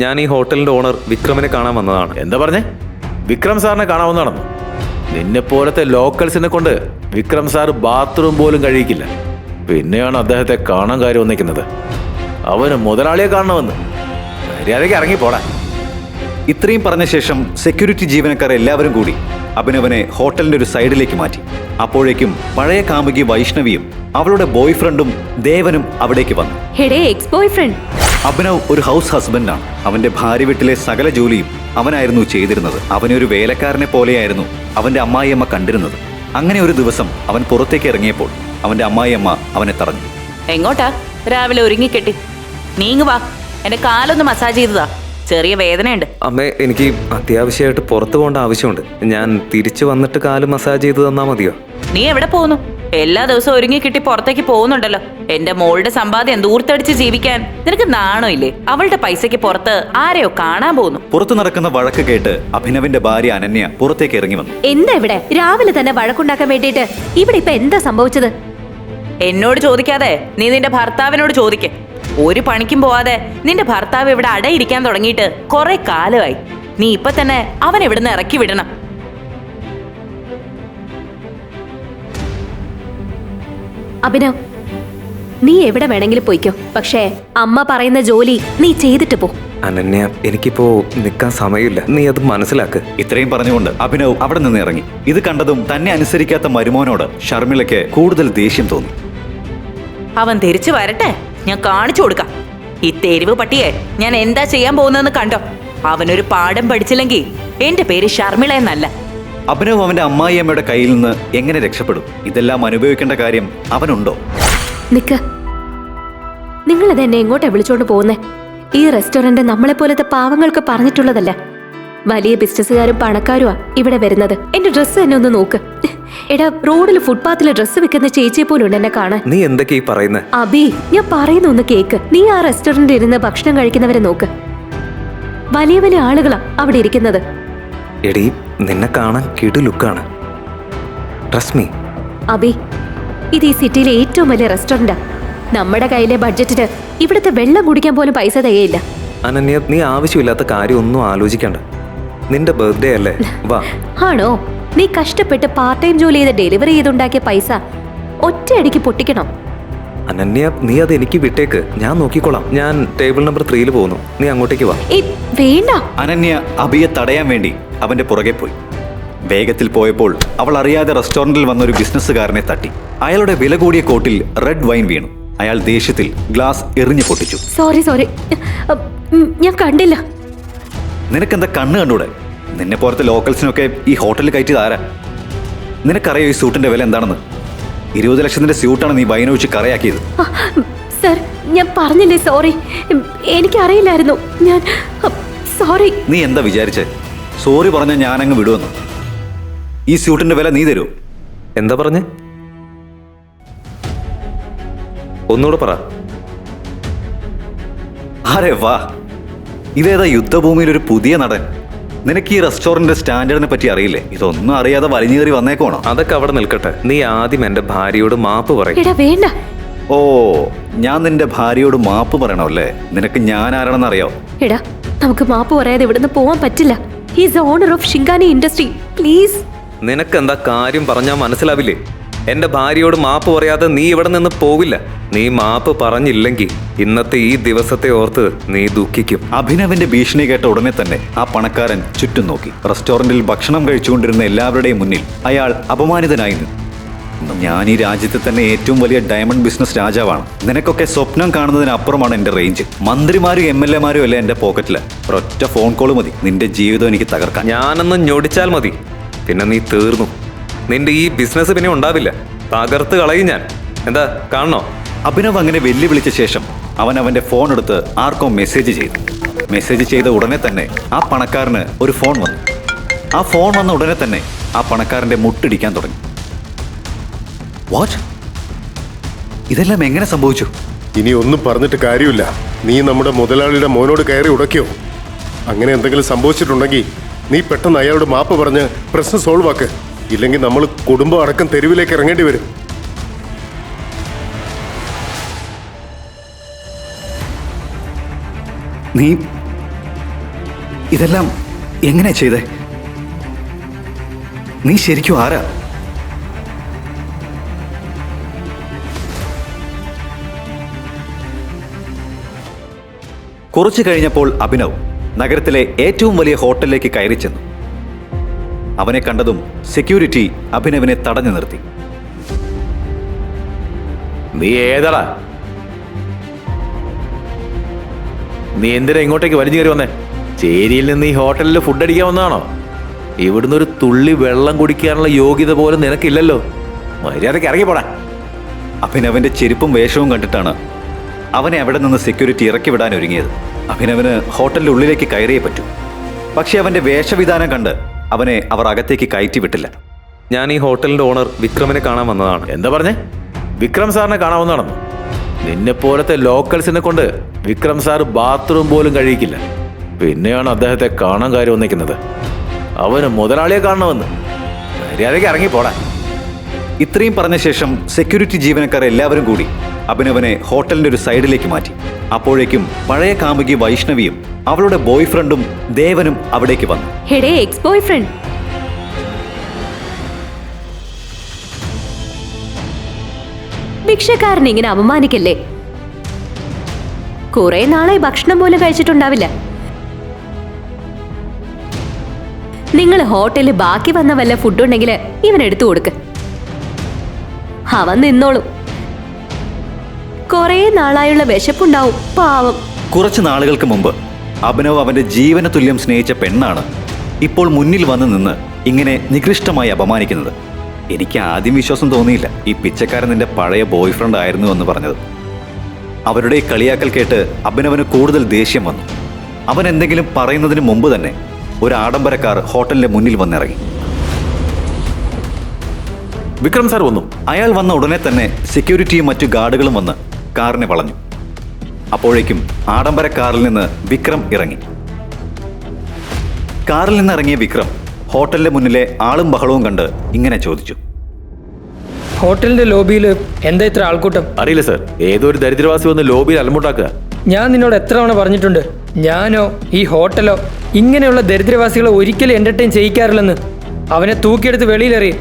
ഞാൻ ഈ ഹോട്ടലിന്റെ ഓണർ വിക്രമിനെ കാണാൻ വന്നതാണ്. എന്താ പറഞ്ഞേ? വിക്രം സാറിനെ കാണാവുന്നതാണെന്ന് നിന്നെ പോലത്തെ ലോക്കൽസിനെ കൊണ്ട് വിക്രം സാർ ബാത്റൂം പോലും കഴിയിക്കില്ല. പിന്നെയാണ് അദ്ദേഹത്തെ കാണാൻ കാര്യം വന്നിരിക്കുന്നത്. അവന് മുതലാളിയെ കാണണമെന്ന്. മര്യാദയ്ക്ക് ഇറങ്ങി പോടാ. ഇത്രയും പറഞ്ഞ ശേഷം സെക്യൂരിറ്റി ജീവനക്കാർ എല്ലാവരും കൂടി അഭിനവനെ ഹോട്ടലിന്റെ ഒരു സൈഡിലേക്ക് മാറ്റി. അപ്പോഴേക്കും പഴയ കാമുകി വൈഷ്ണവിയും അവളുടെ ബോയ്ഫ്രണ്ടും ദേവനും അവിടേക്ക് വന്നു. ഹെഡേ എക്സ് ബോയ് ഫ്രണ്ട് അഭിനവ് ഒരു ഹൗസ് ഹസ്ബൻഡാണ്. അവന്റെ ഭാര്യ വീട്ടിലെ സകല ജോലിയും അവനായിരുന്നു ചെയ്തിരുന്നത്. അവനൊരു ഒരു വേലക്കാരനെ പോലെയായിരുന്നു അവന്റെ അമ്മായിയമ്മ കണ്ടിരുന്നത്. അങ്ങനെ ഒരു ദിവസം അവൻ പുറത്തേക്ക് ഇറങ്ങിയപ്പോൾ അവന്റെ അമ്മായിയമ്മ അവനെ തടഞ്ഞു. എങ്ങോട്ടാ? രാവിലെ ഒരുങ്ങിക്കെട്ടി. നീങ്ങ് വാ. എന്റെ കാലൊന്ന് മസാജ് ചെയ്തതാ. ചെറിയ വേദനയുണ്ട്. അമ്മേ എനിക്ക് അത്യാവശ്യമായിട്ട് പുറത്തു പോകേണ്ട ആവശ്യമുണ്ട്. ഞാൻ തിരിച്ചു വന്നിട്ട് കാൽ മസാജ് ചെയ്ത് തന്നാ മതിയോ? നീ എവിടെ പോകുന്നു? എല്ലാ ദിവസവും ഒരുങ്ങി കിട്ടി പുറത്തേക്ക് പോകുന്നുണ്ടല്ലോ. എന്റെ മോളുടെ സമ്പാദ്യം ദൂർത്തടിച്ച് ജീവിക്കാൻ? നിനക്ക് നാണോ ഇല്ലേ? അവളുടെ പൈസയ്ക്ക് പുറത്ത് ആരെയോ കാണാൻ പോകുന്നു. പുറത്തു നടക്കുന്ന വഴക്ക് കേട്ട് അഭിനവിന്റെ ഭാര്യ അനന്യ പുറത്തേക്ക് ഇറങ്ങി വന്നു. എന്താ ഇവിടെ? രാവിലെ തന്നെ വഴക്കുണ്ടാക്കാൻ വേണ്ടിയിട്ട് ഇവിടെ ഇപ്പൊ എന്താ സംഭവിച്ചത്? എന്നോട് ചോദിക്കാതെ നീ നിന്റെ ഭർത്താവിനോട് ചോദിക്ക. ഒരു പണിക്കും പോവാതെ നിന്റെ ഭർത്താവ് ഇവിടെ അടയിരിക്കാൻ തുടങ്ങിയിട്ട് കുറെ കാലമായി. നീ ഇപ്പൊ തന്നെ അവൻ ഇവിടുന്ന് ഇറക്കി വിടണം. അഭിനവ് നീ എവിടെ വേണമെങ്കിലും പോയിക്കോ. പക്ഷേ അമ്മ പറയുന്ന ജോലി നീ ചെയ്തിട്ട് പോ. അനന്യ എനിക്കിപ്പോ നിൽക്കാൻ സമയമില്ല. നീ അത് മനസ്സിലാക്ക്. ഇത്രയും പറഞ്ഞുകൊണ്ട് അഭിനവ് അവിടെ നിന്ന് ഇറങ്ങി. ഇത് കണ്ടതും തന്നെ അനുസരിക്കാത്ത മരുമോനോട് ഷർമിളയ്ക്ക് കൂടുതൽ ദേഷ്യം തോന്നി. അവൻ തിരിച്ചു വരട്ടെ. ഞാൻ കാണിച്ചു കൊടുക്കാം. ഈ തെരുവ് പട്ടിയെ ഞാൻ എന്താ ചെയ്യാൻ പോകുന്നതെന്ന് കണ്ടോ? അവനൊരു പാഠം പഠിച്ചില്ലെങ്കിൽ എന്റെ പേര് ഷർമിള എന്നല്ല അഭിനവ് അവന്റെ അമ്മായിയമ്മയുടെ കയ്യിൽ നിന്ന് എങ്ങനെ രക്ഷപ്പെടും? ഇതെല്ലാം അനുഭവിക്കേണ്ട കാര്യം അവനുണ്ടോ? നിക്ക് നിങ്ങൾ എന്നെ എങ്ങോട്ടാ വിളിച്ചോണ്ട് പോകുന്നേ? ഈ റെസ്റ്റോറന്റ് നമ്മളെ പോലത്തെ പാവങ്ങൾക്ക് പറഞ്ഞിട്ടുള്ളതല്ല. വലിയ ബിസിനസ്സുകാരും പണക്കാരുമാ ഇവിടെ വരുന്നത്. എന്റെ ഡ്രസ്സ് എന്നെ ഒന്ന് നോക്ക്. എടാ റോഡിൽ ഫുട്പാത്തിൽ ഡ്രസ്സ് വെക്കുന്ന ചേച്ചിയെ പോലും ഉണ്ട് എന്നെ കാണാൻ. നീ എന്തൊക്കെ പറയുന്നത് അബി ഞാൻ പറയുന്ന ഒന്ന് കേക്ക്. നീ ആ റെസ്റ്റോറന്റിൽ ഇരുന്ന് ഭക്ഷണം കഴിക്കുന്നവരെ നോക്ക്. വലിയ വലിയ ആളുകളാ അവിടെ ഇരിക്കുന്നത്. എടീ നിന്നെ കാണാൻ കിടു ലുക്കാണ്. ട്രസ്റ്റ് മീ അബി ഇത് ഈ സിറ്റിയിലെ ഏറ്റവും വലിയ റെസ്റ്റോറന്റാ. നമ്മുടെ കയ്യിലെ ബഡ്ജറ്റിന് ഇവിടുത്തെ വെള്ളം കുടിക്കാൻ പോലും പൈസ തികയില്ല. അനന്യ നീ ആവശ്യമില്ലാത്ത കാര്യം ഒന്നും ആലോചിക്കണ്ട. നിന്റെ ബർത്ത്ഡേ അല്ലേ? വാ. ആണോ? നീ കഷ്ടപ്പെട്ട് പാർട്ട് ടൈം ജോലി ചെയ്ത് ഡെലിവറി ചെയ്തുണ്ടാക്കിയ പൈസ ഒറ്റയടിക്ക് പൊട്ടിക്കണം? അനന്യ നീ അത് എനിക്ക് വിട്ടേക്ക്. ഞാൻ നോക്കിക്കോളാം. ഞാൻ ടേബിൾ നമ്പർ ത്രീയിൽ പോകുന്നു. നീ അങ്ങോട്ടേക്ക് വാ. ഏയ്, വേണ്ട. അനന്യ അഭിയെ തടയാൻ വേണ്ടി അവന്റെ പുറകെ പോയി. വേഗത്തിൽ പോയപ്പോൾ അവൾ അറിയാതെ റെസ്റ്റോറന്റിൽ വന്ന ഒരു ബിസിനസ്സുകാരനെ തട്ടി. അയാളുടെ വില കൂടിയ കോട്ടിൽ റെഡ് വൈൻ വീണു. അയാൾ ദേഷ്യത്തിൽ ഗ്ലാസ് എറിഞ്ഞു പൊട്ടിച്ചു. Sorry sorry. ഉം, ഞാൻ കണ്ടില്ല. നിനക്കെന്താ കണ്ണ് കണ്ടൂടെ? നിന്നെ പോലത്തെ ലോക്കൽസിനൊക്കെ ഈ ഹോട്ടലിൽ കയറ്റിയത് ആരാ നിനക്കറിയോ ഈ സൂട്ടിന്റെ വില എന്താണെന്ന്? ഇരുപത് ലക്ഷത്തിന്റെ സ്യൂട്ടാണ് നീ വൈനൊഴിച്ച് കറയാക്കിയത്. സർ ഞാൻ പറഞ്ഞില്ലേ സോറി. എനിക്ക് അറിയില്ലായിരുന്നു ഞാൻ സോറി. നീ എന്താ വിചാരിച്ചേ? സോറി പറഞ്ഞ ഞാനങ്ങ് വിടുവെന്ന് ഈ സ്യൂട്ടിന്റെ വില നീ തരൂ എന്താ പറഞ്ഞേ? ഒന്നുകൂടെ പറ. അരെ വാ. ഇതേതാ യുദ്ധഭൂമിയിൽ ഒരു പുതിയ നടൻ. നിനക്ക് ഈ റെസ്റ്റോറന്റിന്റെ സ്റ്റാൻഡേർഡിനെ പറ്റി അറിയില്ലേ? ഇതൊന്നും അറിയാതെ വലിഞ്ഞു കയറി വന്നേക്കോണോ അതൊക്കെ അവിടെ നിൽക്കട്ടെ. നീ ആദ്യം എന്റെ ഭാര്യയോട് മാപ്പ് പറയും. എടാ വേണ്ട. ഓ ഞാൻ നിന്റെ ഭാര്യയോട് മാപ്പ് പറയണമല്ലേ? നിനക്ക് ഞാൻ ആരാണെന്ന് അറിയോ? എടാ നമുക്ക് മാപ്പ് പറയാതെ ഇവിടുന്ന് പോവാൻ പറ്റില്ല. He's owner of Singhania industry please നിനക്ക് എന്താ കാര്യം പറഞ്ഞാൽ മനസ്സിലാവില്ലേ? എന്റെ ഭാര്യയോട് മാപ്പ് പറയാതെ നീ ഇവിടെ നിന്ന് പോവില്ല. നീ മാപ്പ് പറഞ്ഞില്ലെങ്കിൽ ഇന്നത്തെ ഈ ദിവസത്തെ ഓർത്ത് നീ ദുഃഖിക്കും. അഭിനവിന്റെ ഭീഷണി കേട്ട ഉടനെ തന്നെ ആ പണക്കാരൻ ചുറ്റും നോക്കി. റെസ്റ്റോറന്റിൽ ഭക്ഷണം കഴിച്ചുകൊണ്ടിരുന്ന എല്ലാവരുടെയും മുന്നിൽ അയാൾ അപമാനിതനായി നിന്നു. ഞാൻ ഈ രാജ്യത്തെ തന്നെ ഏറ്റവും വലിയ ഡയമണ്ട് ബിസിനസ് രാജാവാണ്. നിനക്കൊക്കെ സ്വപ്നം കാണുന്നതിനപ്പുറമാണ് എന്റെ റേഞ്ച് മന്ത്രിമാരും എം എൽ എമാരും അല്ല എന്റെ പോക്കറ്റിൽ ഒരൊറ്റ ഫോൺ കോൾ മതി. നിന്റെ ജീവിതം എനിക്ക് തകർക്കാം ഞാനൊന്ന് ഞൊടിച്ചാൽ മതി. പിന്നെ നീ തീർന്നു. നിന്റെ ഈ ബിസിനസ് പിന്നെ ഉണ്ടാവില്ല. തകർത്ത് കളയും ഞാൻ. എന്താ കാണണോ? അഭിനവ് അങ്ങനെ വെല്ലുവിളിച്ച ശേഷം അവൻ അവന്റെ ഫോൺ എടുത്ത് ആർക്കോ മെസ്സേജ് ചെയ്തു. മെസ്സേജ് ചെയ്ത ഉടനെ തന്നെ ആ പണക്കാരന് ഒരു ഫോൺ വന്നു. ആ ഫോൺ വന്ന ഉടനെ തന്നെ ആ പണക്കാരന്റെ മുട്ടിടിക്കാൻ തുടങ്ങി. വാട്ട് ഇതെല്ലാം എങ്ങനെ സംഭവിച്ചു? ഇനി ഒന്നും പറഞ്ഞിട്ട് കാര്യമില്ല. നീ നമ്മുടെ മുതലാളിയുടെ മോനോട് കയറി ഉടക്കിയോ അങ്ങനെ എന്തെങ്കിലും സംഭവിച്ചിട്ടുണ്ടെങ്കിൽ നീ പെട്ടെന്ന് അയാളോട് മാപ്പ് പറഞ്ഞ് പ്രശ്നം സോൾവ് ആക്ക്. ഇല്ലെങ്കിൽ നമ്മൾ കുടുംബം അടക്കം തെരുവിലേക്ക് ഇറങ്ങേണ്ടി വരും. നീ ഇതെല്ലാം എങ്ങനെ ചെയ്തേ? നീ ശരിക്കും ആരാ? കുറച്ചു കഴിഞ്ഞപ്പോൾ അഭിനവ് നഗരത്തിലെ ഏറ്റവും വലിയ ഹോട്ടലിലേക്ക് കയറി ചെന്നു. അവനെ കണ്ടതും സെക്യൂരിറ്റി അഭിനവിനെ തടഞ്ഞു നിർത്തി. നീ ഏതാ നീ എന്തിനാ ഇങ്ങോട്ടേക്ക് വലിഞ്ഞു കയറി വന്നേ? ചേരിയിൽ നിന്ന് ഈ ഹോട്ടലിൽ ഫുഡ് അടിക്കാൻ വന്നതാണോ? ഇവിടുന്ന് ഒരു തുള്ളി വെള്ളം കുടിക്കാനുള്ള യോഗ്യത പോലും നിനക്കില്ലല്ലോ. മര്യാദയ്ക്ക് ഇറങ്ങിപ്പോടാ അഭിനവന്റെ ചെരുപ്പും വേഷവും കണ്ടിട്ടാണ് അവനെ അവിടെ നിന്ന് സെക്യൂരിറ്റി ഇറക്കി വിടാൻ ഒരുങ്ങിയത്. അഭിനവന് ഹോട്ടലിൽ ഉള്ളിലേക്ക് കയറിയേ പറ്റൂ. പക്ഷെ അവന്റെ വേഷവിധാനം കണ്ട് അവനെ അവർ അകത്തേക്ക് കയറ്റി വിട്ടില്ല. ഞാൻ ഈ ഹോട്ടലിന്റെ ഓണർ വിക്രമിനെ കാണാൻ വന്നതാണ്. എന്താ പറഞ്ഞേ? വിക്രം സാറിനെ കാണാവുന്നതാണെന്ന് നിന്നെ പോലത്തെ ലോക്കൽസിനെ കൊണ്ട് വിക്രം സാർ ബാത്റൂം പോലും കഴിയിക്കില്ല. പിന്നെയാണ് അദ്ദേഹത്തെ കാണാൻ കാര്യം വന്നിരിക്കുന്നത്. അവന് മുതലാളിയെ കാണണമെന്ന്. മര്യാദയ്ക്ക് ഇറങ്ങി പോടാ ഇത്രയും പറഞ്ഞ ശേഷം സെക്യൂരിറ്റി ജീവനക്കാർ എല്ലാവരും കൂടി അഭിനവനെ ഹോട്ടലിന്റെ ഒരു സൈഡിലേക്ക് മാറ്റി. അപ്പോഴേക്കും പഴയ കാമുകി വൈഷ്ണവിയും അവളുടെ ബോയ് ഫ്രണ്ടും ദേവനും അവിടേക്ക് വന്നു. ഹെഡേ എക്സ് ബോയ് ഫ്രണ്ട് ഭിക്ഷക്കാരനെ ഇങ്ങനെ അപമാനിക്കല്ലേ? കുറെ നാളായി ഭക്ഷണം പോലും കഴിച്ചിട്ടുണ്ടാവില്ല. നിങ്ങൾ ഹോട്ടലിൽ ബാക്കി വന്ന വല്ല ഫുഡ് ഉണ്ടെങ്കിൽ ഇവൻ എടുത്തു കൊടുക്ക്. അവൻ നിന്നോളും. കുറെ നാളായുള്ള വിശപ്പുണ്ടാവും. പാവം. കുറച്ച് നാളുകൾക്ക് മുമ്പ് അഭിനവ് അവന്റെ ജീവന തുല്യം സ്നേഹിച്ച പെണ്ണാണ് ഇപ്പോൾ മുന്നിൽ വന്ന് നിന്ന് ഇങ്ങനെ നികൃഷ്ടമായി അപമാനിക്കുന്നത്. എനിക്ക് ആദ്യം വിശ്വാസം തോന്നിയില്ല ഈ പിച്ചക്കാരൻ നിന്റെ പഴയ ബോയ്ഫ്രണ്ട് ആയിരുന്നു എന്ന് പറഞ്ഞത്. അവരുടെ ഈ കളിയാക്കൽ കേട്ട് അഭിനവന് കൂടുതൽ ദേഷ്യം വന്നു. അവൻ എന്തെങ്കിലും പറയുന്നതിന് മുമ്പ് തന്നെ ഒരു ആഡംബരക്കാർ ഹോട്ടലിന്റെ മുന്നിൽ വന്നിറങ്ങി. വിക്രം സാർ വന്നു. അയാൾ വന്ന ഉടനെ തന്നെ സെക്യൂരിറ്റിയും മറ്റു ഗാർഡുകളും വന്ന് കാറിനെ വളഞ്ഞു. അപ്പോഴേക്കും ആഡംബര കാറിൽ നിന്ന് വിക്രം ഇറങ്ങി. കാറിൽ നിന്നിറങ്ങിയ വിക്രം ഹോട്ടലിന്റെ മുന്നിലെ ആളും ബഹളവും കണ്ട് ഇങ്ങനെ ചോദിച്ചു. ഹോട്ടലിന്റെ ലോബിയിൽ എന്താ ഇത്ര ആൾക്കൂട്ടം? അറിയില്ല സർ. ഏതൊരു ഒരു ദരിദ്രവാസി വന്ന് ലോബിയിൽ അലമുണ്ടാക്കുക ഞാൻ നിന്നോട് എത്ര തവണ പറഞ്ഞിട്ടുണ്ട് ഞാനോ ഈ ഹോട്ടലോ ഇങ്ങനെയുള്ള ദരിദ്രവാസികളെ ഒരിക്കലും എന്റർടൈൻ ചെയ്യിക്കാറില്ലെന്ന്. അവനെ തൂക്കിയെടുത്ത് വെളിയിലെറിയും.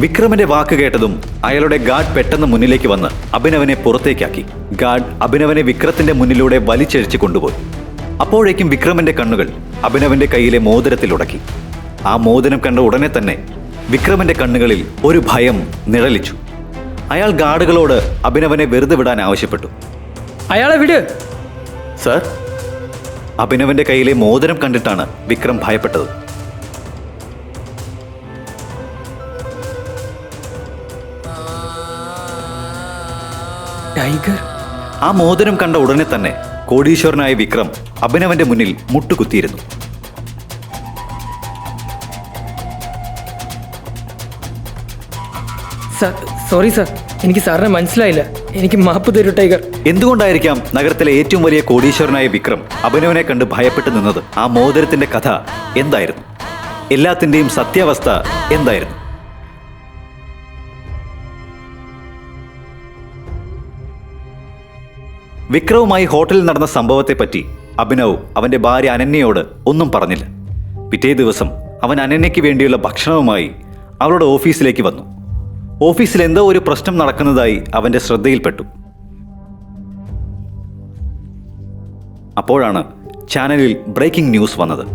വിക്രമിന്റെ വാക്ക് കേട്ടതും അയാളുടെ ഗാർഡ് പെട്ടെന്ന് മുന്നിലേക്ക് വന്ന് അഭിനവനെ പുറത്തേക്കാക്കി. ഗാർഡ് അഭിനവനെ വിക്രത്തിന്റെ മുന്നിലൂടെ വലിച്ചഴിച്ചു കൊണ്ടുപോയി. അപ്പോഴേക്കും വിക്രമിന്റെ കണ്ണുകൾ അഭിനവന്റെ കയ്യിലെ മോതിരത്തിൽ ഉടക്കി. ആ മോതിരം കണ്ട ഉടനെ തന്നെ വിക്രമിന്റെ കണ്ണുകളിൽ ഒരു ഭയം നിഴലിച്ചു. അയാൾ ഗാർഡുകളോട് അഭിനവനെ വെറുതെ വിടാൻ ആവശ്യപ്പെട്ടു. അയാളെ വിട്. സർ അഭിനവന്റെ കയ്യിലെ മോതിരം കണ്ടിട്ടാണ് വിക്രം ഭയപ്പെട്ടത്. ടൈഗർ? ആ മോതിരം കണ്ട ഉടനെ തന്നെ കോടീശ്വരനായ വിക്രം അഭിനവന്റെ മുന്നിൽ മുട്ടുകുത്തിയിരുന്നു. സോറി സാർ എനിക്ക് സാറിനെ മനസ്സിലായില്ല. എനിക്ക് മാപ്പ് തരൂ ടൈഗർ. എന്തുകൊണ്ടായിരിക്കാം നഗരത്തിലെ ഏറ്റവും വലിയ കോടീശ്വരനായ വിക്രം അഭിനവനെ കണ്ട് ഭയപ്പെട്ടു നിന്നത്? ആ മോതിരത്തിന്റെ കഥ എന്തായിരുന്നു? എല്ലാത്തിന്റെയും സത്യാവസ്ഥ എന്തായിരുന്നു? വിക്രവുമായി ഹോട്ടലിൽ നടന്ന സംഭവത്തെപ്പറ്റി അഭിനവ് അവന്റെ ഭാര്യ അനന്യയോട് ഒന്നും പറഞ്ഞില്ല. പിറ്റേ ദിവസം അവൻ അനന്യയ്ക്ക് വേണ്ടിയുള്ള ഭക്ഷണവുമായി അവളുടെ ഓഫീസിലേക്ക് വന്നു. ഓഫീസിൽ എന്തോ ഒരു പ്രശ്നം നടക്കുന്നതായി അവന്റെ ശ്രദ്ധയിൽപ്പെട്ടു. അപ്പോഴാണ് ചാനലിൽ ബ്രേക്കിംഗ് ന്യൂസ് വന്നത്.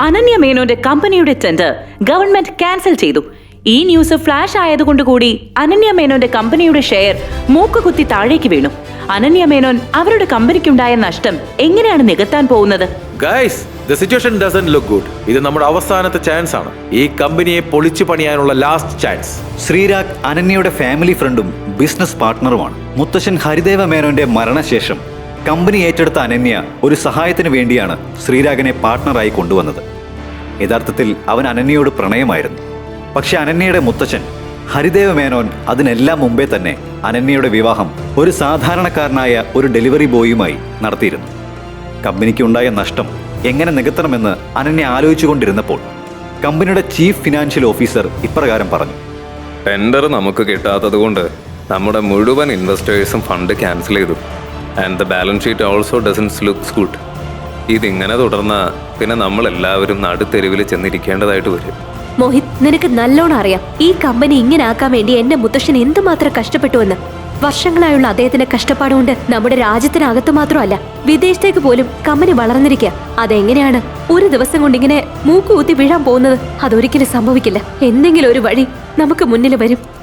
അനന്യ മേനോന്റെ കമ്പനിയുടെ ടെൻഡർ ഗവൺമെന്റ് ക്യാൻസൽ ചെയ്തു. ഈ ന്യൂസ് ഫ്ലാഷ് ആയതുകൊണ്ട് കൂടി അനന്യ മേനോന്റെ കമ്പനിയുടെ ഷെയർ മൂക്കുകുത്തി താഴേക്ക് വീണു. അനന്യ മേനോൻ അവരുടെ കമ്പനിക്കുണ്ടായ നഷ്ടം എങ്ങനെയാണ് നികത്താൻ പോകുന്നത്? Guys the situation doesn't look good ഇത് നമ്മുടെ അവസാനത്തെ ചാൻസ് ആണ്. ഈ കമ്പനിയെ പൊളിച്ചു പണിയാനുള്ള ലാസ്റ്റ് ചാൻസ് ശ്രീരാഗ് അനന്യയുടെ ഫാമിലി ഫ്രണ്ടും ബിസിനസ് പാർട്ട്ണറുമാണ് മുത്തശ്ശൻ ഹരിദേവ മേനോന്റെ മരണശേഷം കമ്പനി ഏറ്റെടുത്ത അനന്യ ഒരു സഹായത്തിന് വേണ്ടിയാണ് ശ്രീരാഗിനെ പാർട്ട്ണറായി കൊണ്ടുവന്നത്. യഥാർത്ഥത്തിൽ അവൻ അനന്യയോട് പ്രണയമായിരുന്നു. പക്ഷെ അനന്യയുടെ മുത്തച്ഛൻ ഹരിദേവ മേനോൻ അതിനെല്ലാം മുമ്പേ തന്നെ അനന്യയുടെ വിവാഹം ഒരു സാധാരണക്കാരനായ ഒരു ഡെലിവറി ബോയുമായി നടത്തിയിരുന്നു. കമ്പനിക്ക് ഉണ്ടായ നഷ്ടം എങ്ങനെ നികത്തണമെന്ന് അനന്യ ആലോചിച്ചുകൊണ്ടിരുന്നപ്പോൾ കമ്പനിയുടെ ചീഫ് ഫിനാൻഷ്യൽ ഓഫീസർ ഇപ്രകാരം പറഞ്ഞു. ടെൻഡർ നമുക്ക് കിട്ടാത്തതുകൊണ്ട് നമ്മുടെ മുഴുവൻ ഇൻവെസ്റ്റേഴ്സും ഫണ്ട് ക്യാൻസൽ ചെയ്തു. And the balance sheet also doesn't looks good ഇതിങ്ങനെ തുടർന്ന പിന്നെ നമ്മളെല്ലാവരും നടുത്തെരുവിൽ ചെന്നിരിക്കേണ്ടതായിട്ട് വരും. മോഹിത് നിനക്ക് നല്ലോണം അറിയാം. ഈ കമ്പനി ഇങ്ങനെ ആക്കാൻ വേണ്ടി എന്റെ മുത്തശ്ശൻ എന്തുമാത്രം കഷ്ടപ്പെട്ടുവെന്ന്. വർഷങ്ങളായുള്ള അദ്ദേഹത്തിന്റെ കഷ്ടപ്പാടുകൊണ്ട് നമ്മുടെ രാജ്യത്തിനകത്ത് മാത്രമല്ല വിദേശത്തേക്ക് പോലും കമ്പനി വളർന്നിരിക്കുക. അതെങ്ങനെയാണ്? ഒരു ദിവസം കൊണ്ട് ഇങ്ങനെ മൂക്കുകുത്തി വീഴാൻ പോകുന്നത് അതൊരിക്കലും സംഭവിക്കില്ല. എന്തെങ്കിലും ഒരു വഴി നമുക്ക് മുന്നിൽ വരും.